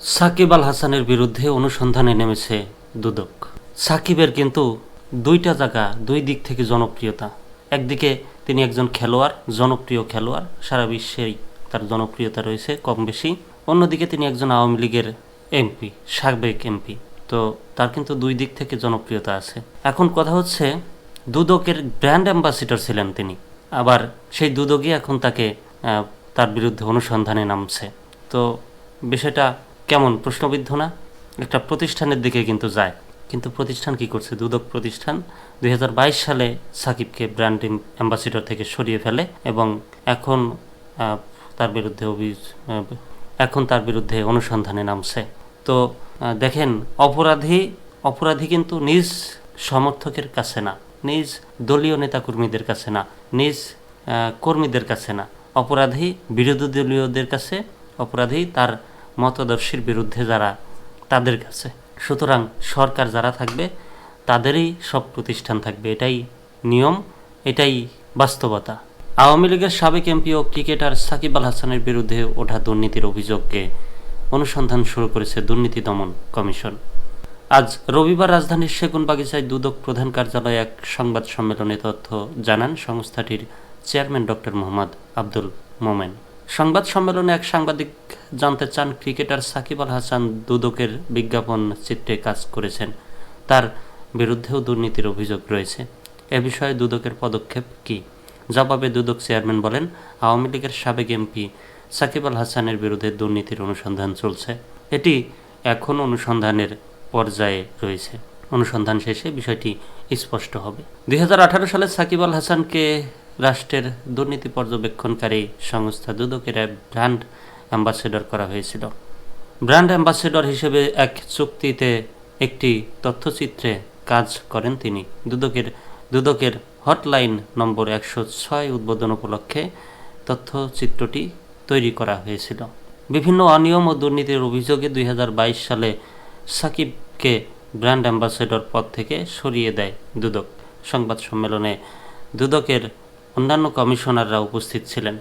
সাকিব আল হাসানের বিরুদ্ধে অনুসন্ধানে নেমেছে দুদক। সাকিবের কিন্তু দুইটা জায়গা, দুই দিক থেকে জনপ্রিয়তা। একদিকে তিনি একজন খেলোয়াড়, জনপ্রিয় খেলোয়াড়, সারা বিশ্বেই তার জনপ্রিয়তা রয়েছে কম বেশি। অন্যদিকে তিনি একজন আওয়ামী লীগের এমপি, সাবেক এমপি। তো তার কিন্তু দুই দিক থেকে জনপ্রিয়তা আছে। এখন কথা হচ্ছে, দুদকের ব্র্যান্ড অ্যাম্বাসিডর ছিলেন তিনি। আবার সেই দুদকই এখন তাকে তার বিরুদ্ধে অনুসন্ধানে নামছে। তো বিষয়টা কেমন প্রশ্নবিদ্ধ না? একটা প্রতিষ্ঠানের দিকে কিন্তু যায়। কিন্তু প্রতিষ্ঠান কি করছে? দুদক প্রতিষ্ঠান দুই হাজার বাইশ সালে সাকিবকে ব্র্যান্ড অ্যাম্বাসিডর থেকে সরিয়ে ফেলে এবং এখন তার বিরুদ্ধে এখন তার বিরুদ্ধে অনুসন্ধানে নামছে। তো দেখেন, অপরাধী অপরাধী কিন্তু নিজ সমর্থকের কাছে না, নিজ দলীয় নেতাকর্মীদের কাছে না, নিজ কর্মীদের কাছে না। অপরাধী বিরোধী দলীয়দের কাছে, অপরাধী তার মতদর্শীর বিরুদ্ধে যারা তাদের কাছে। সুতরাং সরকার যারা থাকবে, তাদেরই সব প্রতিষ্ঠান থাকবে। এটাই নিয়ম, এটাই বাস্তবতা। আওয়ামী লীগের সাবেক এমপি ও ক্রিকেটার সাকিব আল হাসানের বিরুদ্ধে ওঠা দুর্নীতির অভিযোগকে অনুসন্ধান শুরু করেছে দুর্নীতি দমন কমিশন। আজ রবিবার রাজধানীর সেগুনবাগিচায় দুদক প্রধান কার্যালয়ে এক সংবাদ সম্মেলনে তথ্য জানান সংস্থাটির চেয়ারম্যান ডক্টর মোহাম্মদ আব্দুল মোমেন। সংবাদ সম্মেলনে এক সাংবাদিক জানতে চান, ক্রিকেটার সাকিব আল হাসান দুদকের বিজ্ঞাপন চিত্রে কাজ করেছেন। তার বিরুদ্ধেও দুর্নীতির অভিযোগ রয়েছে। এ বিষয়ে দুদকের পদক্ষেপ কি? জবাবে দুদক চেয়ারম্যান বলেন, আওয়ামী লীগের সাবেক এমপি সাকিব আল হাসানের বিরুদ্ধে দুর্নীতির অনুসন্ধান চলছে। এটি এখন অনুসন্ধানের পর্যায়ে রয়েছে। অনুসন্ধান শেষে বিষয়টি স্পষ্ট হবে। দুই হাজার আঠারো সালে সাকিব আল হাসানকে রাষ্ট্রের দুর্নীতি পর্যবেক্ষণকারী সংস্থা দুদকের ব্র্যান্ড অ্যাম্বাসেডর করা হয়েছিল। ব্র্যান্ড অ্যাম্বাসেডর হিসেবে এক চুক্তিতে একটি তথ্যচিত্রে কাজ করেন তিনি। দুদকের দুদকের হটলাইন নম্বর একশো ছয় উদ্বোধন উপলক্ষে তথ্যচিত্রটি তৈরি করা হয়েছিল। বিভিন্ন অনিয়ম ও দুর্নীতির অভিযোগে দুই হাজার বাইশ সালে সাকিবকে ব্র্যান্ড অ্যাম্বাসেডর পদ থেকে সরিয়ে দেয় দুদক। সংবাদ সম্মেলনে দুদকের অন্যান্য কমিশনাররা উপস্থিত ছিলেন।